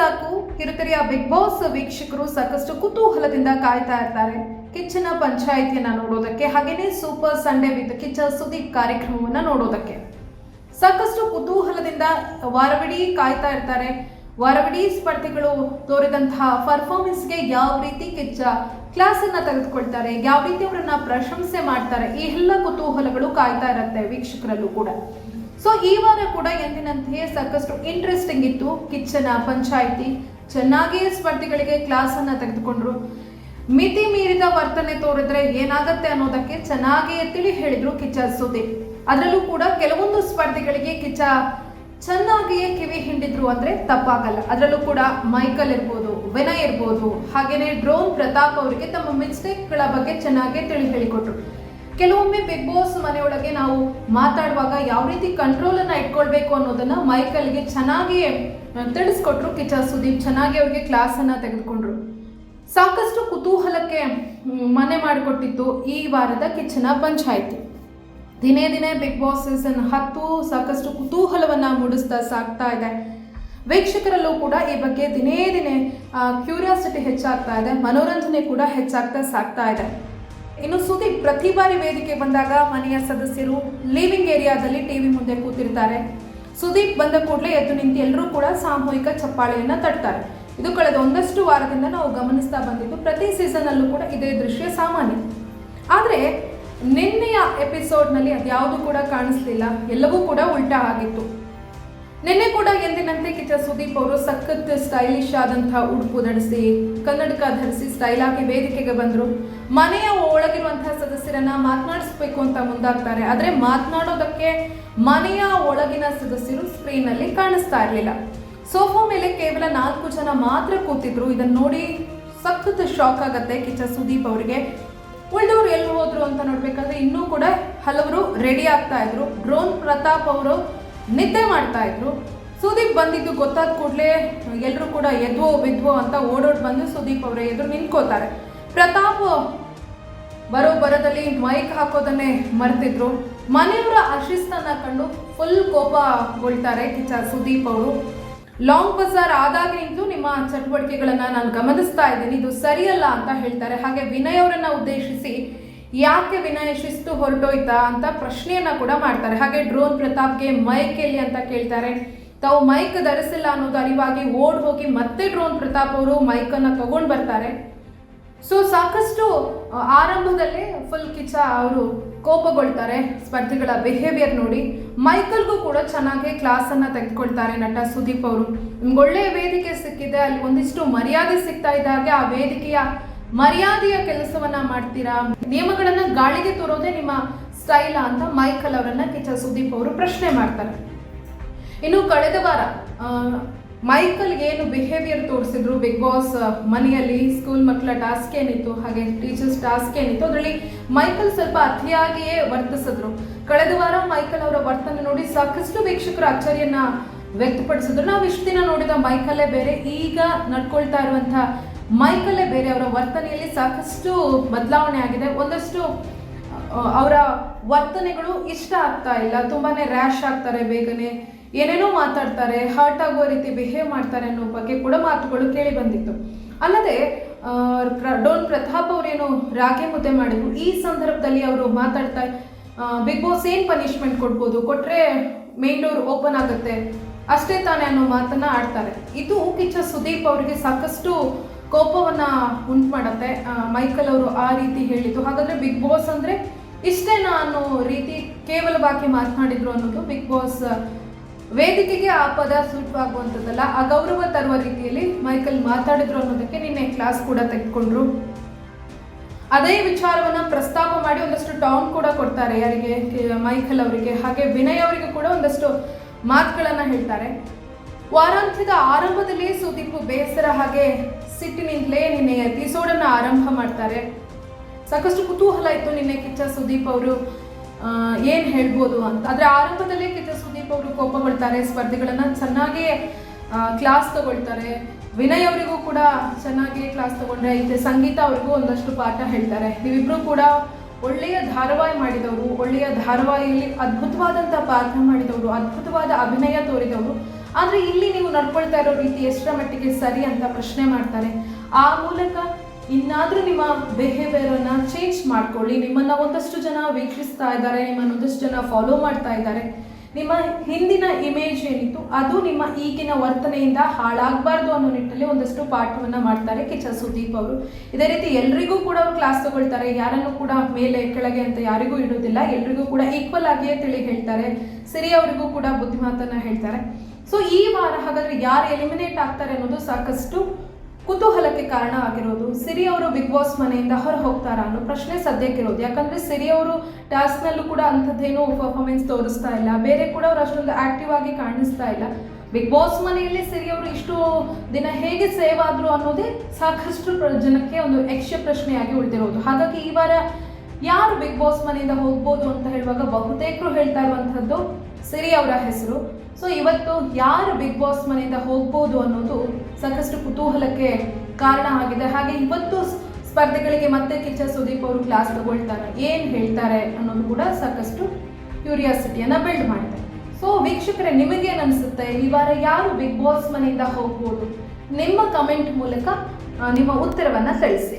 ಸಾಕು. ಕಿರುತೆರೆಯ big boss ವೀಕ್ಷಕರು ಸಾಕಷ್ಟು ಕುತೂಹಲದಿಂದ ಕಾಯ್ತಾ ಇರ್ತಾರೆ. ಕಿಚ್ಚನ ಪಂಚಾಯಿತಿಯನ್ನ ನೋಡೋದಕ್ಕೆ ಹಾಗೇನೆ ಸೂಪರ್ ಸಂಡೇ ವಿತ್ ಕಿಚ್ಚ ಸುದ್ದಿ ಕಾರ್ಯಕ್ರಮವನ್ನ ನೋಡೋದಕ್ಕೆ. ಸಾಕಷ್ಟು ಕುತೂಹಲದಿಂದ ವಾರವಿಡೀ ಕಾಯ್ತಾ ಇರ್ತಾರೆ. ವಾರವಿಡೀ ಸ್ಪರ್ಧಿಗಳು ತೋರಿದಂತಹ ಪರ್ಫಾರ್ಮೆನ್ಸ್ಗೆ ಯಾವ ರೀತಿ ಕಿಚ್ಚ ಕ್ಲಾಸ್ ಅನ್ನ ತೆಗೆದುಕೊಳ್ತಾರೆ, ಯಾವ ರೀತಿ ಅವರನ್ನ ಪ್ರಶಂಸೆ ಮಾಡ್ತಾರೆ, ಈ ಎಲ್ಲ ಕುತೂಹಲಗಳು ಕಾಯ್ತಾ ಇರುತ್ತೆ ವೀಕ್ಷಕರಲ್ಲೂ ಕೂಡ. ಸೊ ಈ ವಾರ ಕೂಡ ಎಂದಿನಂತೆಯೇ ಸಾಕಷ್ಟು ಇಂಟ್ರೆಸ್ಟಿಂಗ್ ಇತ್ತು. ಕಿಚ್ಚನ ಪಂಚಾಯಿತಿ ಚೆನ್ನಾಗಿಯೇ ಸ್ಪರ್ಧಿಗಳಿಗೆ ಕ್ಲಾಸ್ ಅನ್ನ ತೆಗೆದುಕೊಂಡ್ರು. ಮಿತಿ ಮೀರಿದ ವರ್ತನೆ ತೋರಿದ್ರೆ ಏನಾಗತ್ತೆ ಅನ್ನೋದಕ್ಕೆ ಚೆನ್ನಾಗಿಯೇ ತಿಳಿ ಹೇಳಿದ್ರು ಕಿಚ್ಚ ಸುದೀಪ್. ಅದರಲ್ಲೂ ಕೂಡ ಕೆಲವೊಂದು ಸ್ಪರ್ಧಿಗಳಿಗೆ ಕಿಚ್ಚ ಚೆನ್ನಾಗಿಯೇ ಕಿವಿ ಹಿಂಡಿದ್ರು ಅಂದ್ರೆ ತಪ್ಪಾಗಲ್ಲ. ಅದರಲ್ಲೂ ಕೂಡ ಮೈಕಲ್ ಇರ್ಬೋದು, ವಿನಯ್ ಇರ್ಬೋದು, ಹಾಗೇನೆ ಡ್ರೋನ್ ಪ್ರತಾಪ್ ಅವರಿಗೆ ತಮ್ಮ ಮಿಸ್ಟೇಕ್ಗಳ ಬಗ್ಗೆ ಚೆನ್ನಾಗಿ ತಿಳಿ ಹೇಳಿಕೊಟ್ರು. ಕೆಲವೊಮ್ಮೆ ಬಿಗ್ ಬಾಸ್ ಮನೆಯೊಳಗೆ ನಾವು ಮಾತಾಡುವಾಗ ಯಾವ ರೀತಿ ಕಂಟ್ರೋಲ್ ಅನ್ನ ಇಟ್ಕೊಳ್ಬೇಕು ಅನ್ನೋದನ್ನ ಮೈಕಲ್ಗೆ ಚೆನ್ನಾಗಿ ತಿಳಿಸ್ಕೊಟ್ರು ಕಿಚ ಸುದೀಪ್. ಚೆನ್ನಾಗಿ ಅವ್ರಿಗೆ ಕ್ಲಾಸ್ ಅನ್ನ ತೆಗೆದುಕೊಂಡ್ರು. ಸಾಕಷ್ಟು ಕುತೂಹಲಕ್ಕೆ ಮನೆ ಮಾಡಿಕೊಟ್ಟಿತ್ತು ಈ ವಾರದ ಕಿಚನ ಪಂಚಾಯಿತಿ. ದಿನೇ ದಿನೇ ಬಿಗ್ ಬಾಸ್ ಸೀಸನ್ ಹತ್ತು ಸಾಕಷ್ಟು ಕುತೂಹಲವನ್ನ ಮೂಡಿಸ್ತಾ ಸಾಗ್ತಾ ಇದೆ. ವೀಕ್ಷಕರಲ್ಲೂ ಕೂಡ ಈ ಬಗ್ಗೆ ದಿನೇ ದಿನೇ ಕ್ಯೂರಿಯಾಸಿಟಿ ಹೆಚ್ಚಾಗ್ತಾ ಇದೆ. ಮನೋರಂಜನೆ ಕೂಡ ಹೆಚ್ಚಾಗ್ತಾ ಸಾಗ್ತಾ ಇದೆ. ಇನ್ನು ಸುದೀಪ್ ಪ್ರತಿ ಬಾರಿ ವೇದಿಕೆ ಬಂದಾಗ ಮನೆಯ ಸದಸ್ಯರು ಲಿವಿಂಗ್ ಏರಿಯಾದಲ್ಲಿ ಟಿವಿ ಮುಂದೆ ಕೂತಿರ್ತಾರೆ. ಸುದೀಪ್ ಬಂದ ಕೂಡಲೇ ಎದ್ದು ನಿಂತು ಎಲ್ಲರೂ ಕೂಡ ಸಾಮೂಹಿಕ ಚಪ್ಪಾಳೆಯನ್ನು ತಟ್ಟುತ್ತಾರೆ ಇದು ಕಳೆದ ಒಂದಷ್ಟು ವಾರದಿಂದ ನಾವು ಗಮನಿಸ್ತಾ ಬಂದಿದ್ದು ಪ್ರತಿ ಸೀಸನ್ ಅಲ್ಲೂ ಕೂಡ ಇದೇ ದೃಶ್ಯ ಸಾಮಾನ್ಯ. ಆದರೆ ನಿನ್ನೆಯ ಎಪಿಸೋಡ್ನಲ್ಲಿ ಅದ್ಯಾವುದು ಕೂಡ ಕಾಣಿಸ್ಲಿಲ್ಲ. ಎಲ್ಲವೂ ಕೂಡ ಉಲ್ಟಾ ಆಗಿತ್ತು. ನಿನ್ನೆ ಕೂಡ ಎಂದಿನಂತೆ ಕಿಚ್ಚ ಸುದೀಪ್ ಅವರು ಸಖತ್ ಸ್ಟೈಲಿಶ್ ಆದಂತಹ ಉಡುಪು ಧರಿಸಿ ಕನ್ನಡಕ ಧರಿಸಿ ಸ್ಟೈಲ್ ಆಗಿ ವೇದಿಕೆಗೆ ಬಂದರು. ಮನೆಯ ಒಳಗಿರುವಂತಹ ಸದಸ್ಯರನ್ನ ಮಾತನಾಡಿಸ್ಬೇಕು ಅಂತ ಮುಂದಾಗ್ತಾರೆ. ಆದರೆ ಮಾತನಾಡೋದಕ್ಕೆ ಮನೆಯ ಒಳಗಿನ ಸದಸ್ಯರು ಸ್ಕ್ರೀನ್ ಅಲ್ಲಿ ಕಾಣಿಸ್ತಾ ಇರಲಿಲ್ಲ. ಸೋಫಾ ಮೇಲೆ ಕೇವಲ ನಾಲ್ಕು ಜನ ಮಾತ್ರ ಕೂತಿದ್ರು. ಇದನ್ನ ನೋಡಿ ಸಖತ್ ಶಾಕ್ ಆಗತ್ತೆ ಕಿಚ್ಚ ಸುದೀಪ್ ಅವರಿಗೆ. ಉಳಿದವ್ರು ಎಲ್ಲಿ ಹೋದ್ರು ಅಂತ ನೋಡ್ಬೇಕಾದ್ರೆ ಇನ್ನೂ ಕೂಡ ಹಲವರು ರೆಡಿ ಆಗ್ತಾ ಇದ್ರು. ಡ್ರೋನ್ ಪ್ರತಾಪ್ ಅವರು ನಿದ್ದೆ ಮಾಡ್ತಾ ಇದ್ರು. ಸುದೀಪ್ ಬಂದಿದ್ದು ಗೊತ್ತಾದ ಕೂಡಲೇ ಎಲ್ಲರೂ ಕೂಡ ಎದ್ವೋ ಬಿದ್ವೋ ಅಂತ ಓಡೋಡ್ ಬಂದು ಸುದೀಪ್ ಅವರ ಎದುರು ನಿಂತ್ಕೋತಾರೆ ಪ್ರತಾಪ್ ಬರೋ ಬರದಲ್ಲಿ ಮೈಕ್ ಹಾಕೋದನ್ನೇ ಮರ್ತಿದ್ರು. ಮನೆಯವರ ಅಶಿಸ್ತನ್ನ ಕಂಡು ಫುಲ್ ಕೋಪಗೊಳ್ತಾರೆ ಕಿಚ್ಚ ಸುದೀಪ್ ಅವರು. ಲಾಂಗ್ ಬಜಾರ್ ಆದಾಗಿನಿಂದಲೂ ನಿಮ್ಮ ಚಟುವಟಿಕೆಗಳನ್ನು ನಾನು ಗಮನಿಸ್ತಾ ಇದ್ದೀನಿ. ಇದು ಸರಿಯಲ್ಲ ಅಂತ ಹೇಳ್ತಾರೆ. ಹಾಗೆ ವಿನಯ್ ಅವರನ್ನು ಉದ್ದೇಶಿಸಿ ಯಾಕೆ ವಿನಯ ಶಿಸ್ತು ಹೊರಟೋಯ್ತಾ ಅಂತ ಪ್ರಶ್ನೆಯನ್ನ ಕೂಡ ಮಾಡ್ತಾರೆ. ಹಾಗೆ ಡ್ರೋನ್ ಪ್ರತಾಪ್ಗೆ ಮೈಕ್ ಎಲ್ಲಿ ಅಂತ ಕೇಳ್ತಾರೆ. ತಾವು ಮೈಕ್ ಧರಿಸಿಲ್ಲ ಅನ್ನೋದು ಅರಿವಾಗಿ ಓಡ್ ಹೋಗಿ ಮತ್ತೆ ಡ್ರೋನ್ ಪ್ರತಾಪ್ ಅವರು ಮೈಕನ್ನು ತಗೊಂಡು ಬರ್ತಾರೆ. ಸೊ ಸಾಕಷ್ಟು ಆರಂಭದಲ್ಲೇ ಫುಲ್ ಕಿಚ್ಚ ಅವರು ಕೋಪಗೊಳ್ತಾರೆ ಸ್ಪರ್ಧಿಗಳ ಬಿಹೇವಿಯರ್ ನೋಡಿ. ಮೈಕಲ್ಗೂ ಕೂಡ ಚೆನ್ನಾಗಿ ಕ್ಲಾಸ್ ಅನ್ನ ತೆಗೆದುಕೊಳ್ತಾರೆ ನಟ ಸುದೀಪ್ ಅವರು. ನಿಮ್ಗೆ ಒಳ್ಳೆಯ ವೇದಿಕೆ ಸಿಕ್ಕಿದೆ, ಅಲ್ಲಿ ಒಂದಿಷ್ಟು ಮರ್ಯಾದೆ ಸಿಗ್ತಾ ಇದ್ದಾಗ ಆ ವೇದಿಕೆಯ ಮರ್ಯಾದೆಯ ಕೆಲಸವನ್ನ ಮಾಡ್ತೀರಾ? ನಿಯಮಗಳನ್ನ ಗಾಳಿಗೆ ತೋರೋದೇ ನಿಮ್ಮ ಸ್ಟೈಲ ಅಂತ ಮೈಕಲ್ ಅವರನ್ನ ಕಿಚ್ಚ ಸುದೀಪ್ ಅವರು ಪ್ರಶ್ನೆ ಮಾಡ್ತಾರೆ. ಇನ್ನು ಕಳೆದ ವಾರ ಮೈಕಲ್ ಏನು ಬಿಹೇವಿಯರ್ ತೋರಿಸಿದ್ರು? ಬಿಗ್ ಬಾಸ್ ಮನೆಯಲ್ಲಿ ಸ್ಕೂಲ್ ಮಕ್ಕಳ ಟಾಸ್ಕ್ ಏನಿತ್ತು? ಹಾಗೆ ಟೀಚರ್ಸ್ ಟಾಸ್ಕ್ ಏನಿತ್ತು? ಅದರಲ್ಲಿ ಮೈಕಲ್ ಸ್ವಲ್ಪ ಅತಿಯಾಗಿಯೇ ವರ್ತಿಸಿದ್ರು. ಕಳೆದ ವಾರ ಮೈಕಲ್ ಅವರ ವರ್ತನೆ ನೋಡಿ ಸಾಕಷ್ಟು ವೀಕ್ಷಕರು ಅಚ್ಚರಿಯನ್ನ ವ್ಯಕ್ತಪಡಿಸಿದ್ರು. ನಾವು ಇಷ್ಟು ದಿನ ನೋಡಿದ ಮೈಕಲ್ಲೇ ಬೇರೆ, ಈಗ ನಡ್ಕೊಳ್ತಾ ಇರುವಂತಹ ಮೈಕಲ್ಲೇ ಬೇರೆ ಅವರ ವರ್ತನೆಯಲ್ಲಿ ಸಾಕಷ್ಟು ಬದಲಾವಣೆ ಆಗಿದೆ. ಒಂದಷ್ಟು ಅವರ ವರ್ತನೆಗಳು ಇಷ್ಟ ಆಗ್ತಾ ಇಲ್ಲ. ತುಂಬಾನೇ ರ್ಯಾಶ್ ಆಗ್ತಾರೆ ಬೇಗನೆ. ಏನೇನೋ ಮಾತಾಡ್ತಾರೆ ಹರ್ಟ್ ಆಗುವ ರೀತಿ ಬಿಹೇವ್ ಮಾಡ್ತಾರೆ ಅನ್ನೋ ಬಗ್ಗೆ ಕೂಡ ಮಾತುಗಳು ಕೇಳಿ ಬಂದಿತ್ತು. ಅಲ್ಲದೆ ಡೋನ್ ಪ್ರತಾಪ್ ಅವರೇನು ರಾಗಿ ಮುದ್ದೆ ಮಾಡಿದ್ರು, ಈ ಸಂದರ್ಭದಲ್ಲಿ ಅವರು ಮಾತಾಡ್ತಾ ಬಿಗ್ ಬಾಸ್ ಏನ್ ಪನಿಷ್ಮೆಂಟ್ ಕೊಡ್ಬೋದು? ಕೊಟ್ರೆ ಮೇನ್ ಡೋರ್ ಓಪನ್ ಆಗುತ್ತೆ. ಅಷ್ಟೇ ತಾನೇ ಅನ್ನೋ ಮಾತನ್ನ ಆಡ್ತಾರೆ. ಇದು ಕಿಚ್ಚ ಸುದೀಪ್ ಅವರಿಗೆ ಸಾಕಷ್ಟು ಕೋಪವನ್ನ ಉಂಟು ಮಾಡತ್ತೆ ಮೈಕಲ್ ಅವರು ಆ ರೀತಿ ಹೇಳಿದ್ದು. ಹಾಗಾದ್ರೆ ಬಿಗ್ ಬಾಸ್ ಅಂದ್ರೆ ಇಷ್ಟೇನಾ ಅನ್ನೋ ರೀತಿ ಕೇವಲ ಕೇವಲವಾಗಿ ಮಾತನಾಡಿದ್ರು ಅನ್ನೋದು ಬಿಗ್ ಬಾಸ್ ವೇದಿಕೆಗೆ ಆ ಪದ ಸೂಟವಾಗುವಂಥದ್ದಲ್ಲ ಗೌರವ ತರುವ ರೀತಿಯಲ್ಲಿ ಮೈಕಲ್ ಮಾತಾಡಿದ್ರು ಅನ್ನೋದಕ್ಕೆ ನಿನ್ನೆ ಕ್ಲಾಸ್ ಕೂಡ ತೆಗೆದುಕೊಂಡ್ರು. ಅದೇ ವಿಚಾರವನ್ನ ಪ್ರಸ್ತಾಪ ಮಾಡಿ ಒಂದಷ್ಟು ಟೌನ್ ಕೂಡ ಕೊಡ್ತಾರೆ ಯಾರಿಗೆ ಮೈಕಲ್ ಅವರಿಗೆ. ಹಾಗೆ ವಿನಯ್ ಅವರಿಗೆ ಕೂಡ ಒಂದಷ್ಟು ಮಾತುಗಳನ್ನ ಹೇಳ್ತಾರೆ. ವಾರಾಂತ್ಯದ ಆರಂಭದಲ್ಲಿ ಸುದೀಪ್ ಬೇಸರ ಹಾಗೆ ಸಿಟ್ಟಿನಿಂದಲೇ ನಿನ್ನೆ ಎಪಿಸೋಡನ್ನು ಆರಂಭ ಮಾಡ್ತಾರೆ. ಸಾಕಷ್ಟು ಕುತೂಹಲ ಇತ್ತು ನಿನ್ನೆ ಕಿಚ್ಚ ಸುದೀಪ್ ಅವರು ಏನು ಹೇಳ್ಬೋದು ಅಂತ. ಆದರೆ ಆರಂಭದಲ್ಲೇ ಕಿಚ್ಚ ಸುದೀಪ್ ಅವರು ಕೋಪ ಕೋಪಗೊಳ್ತಾರೆ ಸ್ಪರ್ಧೆಗಳನ್ನು ಚೆನ್ನಾಗಿ ಕ್ಲಾಸ್ ತಗೊಳ್ತಾರೆ. ವಿನಯ್ ಅವರಿಗೂ ಕೂಡ ಚೆನ್ನಾಗಿ ಕ್ಲಾಸ್ ತಗೊಂಡ್ರೆ ಇದೆ ಸಂಗೀತ ಅವರಿಗೂ ಒಂದಷ್ಟು ಪಾಠ ಹೇಳ್ತಾರೆ. ನೀವಿಬ್ರು ಕೂಡ ಒಳ್ಳೆಯ ಧಾರಾವಾಹಿ ಮಾಡಿದವರು, ಒಳ್ಳೆಯ ಧಾರಾವಾಹಿಯಲ್ಲಿ ಅದ್ಭುತವಾದಂಥ ಪಾತ್ರ ಮಾಡಿದವರು, ಅದ್ಭುತವಾದ ಅಭಿನಯ ತೋರಿದವರು. ಆದ್ರೆ ಇಲ್ಲಿ ನೀವು ನಡ್ಕೊಳ್ತಾ ಇರೋ ರೀತಿ ಎಷ್ಟರ ಮಟ್ಟಿಗೆ ಸರಿ ಅಂತ ಪ್ರಶ್ನೆ ಮಾಡ್ತಾರೆ. ಆ ಮೂಲಕ ಇನ್ನಾದರೂ ನಿಮ್ಮ ಬಿಹೇವಿಯರ್ ಅನ್ನ ಚೇಂಜ್ ಮಾಡ್ಕೊಳ್ಳಿ. ನಿಮ್ಮನ್ನ ಒಂದಷ್ಟು ಜನ ವೀಕ್ಷಿಸ್ತಾ ಇದ್ದಾರೆ, ನಿಮ್ಮನ್ನ ಒಂದಷ್ಟು ಜನ ಫಾಲೋ ಮಾಡ್ತಾ ಇದ್ದಾರೆ. ನಿಮ್ಮ ಹಿಂದಿನ ಇಮೇಜ್ ಏನಿತ್ತು, ಅದು ನಿಮ್ಮ ಈಗಿನ ವರ್ತನೆಯಿಂದ ಹಾಳಾಗಬಾರ್ದು ಅನ್ನೋ ನಿಟ್ಟಿನಲ್ಲಿ ಒಂದಷ್ಟು ಪಾಠವನ್ನು ಮಾಡ್ತಾರೆ ಕಿಚ್ಚ ಸುದೀಪ್ ಅವರು. ಇದೇ ರೀತಿ ಎಲ್ರಿಗೂ ಕೂಡ ಅವರು ಕ್ಲಾಸ್ ತಗೊಳ್ತಾರೆ, ಯಾರನ್ನು ಕೂಡ ಮೇಲೆ, ಕೆಳಗೆ ಅಂತ ಯಾರಿಗೂ ಇಡೋದಿಲ್ಲ, ಎಲ್ರಿಗೂ ಕೂಡ ಈಕ್ವಲ್ ಆಗಿಯೇ ತಿಳಿ ಹೇಳ್ತಾರೆ ಸಿರಿ ಅವರಿಗೂ ಕೂಡ ಬುದ್ಧಿಮಾತನ್ನು ಹೇಳ್ತಾರೆ. ಸೊ ಈ ವಾರ ಹಾಗಾದ್ರೆ ಯಾರು ಎಲಿಮಿನೇಟ್ ಆಗ್ತಾರೆ ಅನ್ನೋದು ಸಾಕಷ್ಟು ಕುತೂಹಲಕ್ಕೆ ಕಾರಣ ಆಗಿರೋದು ಸಿರಿ ಅವರು ಬಿಗ್ ಬಾಸ್ ಮನೆಯಿಂದ ಹೊರ ಹೋಗ್ತಾರಾ ಅನ್ನೋ ಪ್ರಶ್ನೆ ಸದ್ಯಕ್ಕಿರೋದು. ಯಾಕಂದ್ರೆ ಸಿರಿ ಅವರು ಟಾಸ್ಕ್ ನಲ್ಲೂ ಕೂಡ ಅಂಥದ್ದೇನೂ ಪರ್ಫಾರ್ಮೆನ್ಸ್ ತೋರಿಸ್ತಾ ಇಲ್ಲ. ಬೇರೆ ಕೂಡ ಅವರು ಅಷ್ಟೊಂದು ಆಕ್ಟಿವ್ ಆಗಿ ಕಾಣಿಸ್ತಾ ಇಲ್ಲ. ಬಿಗ್ ಬಾಸ್ ಮನೆಯಲ್ಲಿ ಸಿರಿ ಅವರು ಇಷ್ಟು ದಿನ ಹೇಗೆ ಸೇವ್ ಆದ್ರು ಅನ್ನೋದೇ ಸಾಕಷ್ಟು ಜನಕ್ಕೆ ಒಂದು ಯಕ್ಷ ಪ್ರಶ್ನೆಯಾಗಿ ಉಳಿದಿರೋದು. ಹಾಗಾಗಿ ಈ ವಾರ ಯಾರು ಬಿಗ್ ಬಾಸ್ ಮನೆಯಿಂದ ಹೋಗ್ಬೋದು ಅಂತ ಹೇಳುವಾಗ ಬಹುತೇಕರು ಹೇಳ್ತಾ ಇರುವಂತಹದ್ದು ಸಿರಿ ಅವರ ಹೆಸರು. ಸೊ ಇವತ್ತು ಯಾರು ಬಿಗ್ ಬಾಸ್ ಮನೆಯಿಂದ ಹೋಗ್ಬೋದು ಅನ್ನೋದು ಸಾಕಷ್ಟು ಕುತೂಹಲಕ್ಕೆ ಕಾರಣ ಆಗಿದೆ. ಹಾಗೆ ಇವತ್ತು ಸ್ಪರ್ಧೆಗಳಿಗೆ ಮತ್ತೆ ಕಿಚ್ಚ ಸುದೀಪ್ ಅವರು ಕ್ಲಾಸ್ ತಗೊಳ್ತಾರೆ. ಏನು ಹೇಳ್ತಾರೆ ಅನ್ನೋದು ಕೂಡ ಸಾಕಷ್ಟು ಕ್ಯೂರಿಯಾಸಿಟಿಯನ್ನ ಬಿಲ್ಡ್ ಮಾಡಿದೆ. ಸೊ ವೀಕ್ಷಕರೇ ನಿಮಗೇನು ಅನಿಸುತ್ತೆ? ಈ ವಾರ ಯಾರು ಬಿಗ್ ಬಾಸ್ ಮನೆಯಿಂದ ಹೋಗ್ಬೋದು? ನಿಮ್ಮ ಕಮೆಂಟ್ ಮೂಲಕ ನಿಮ್ಮ ಉತ್ತರವನ್ನು ತಿಳಿಸಿ.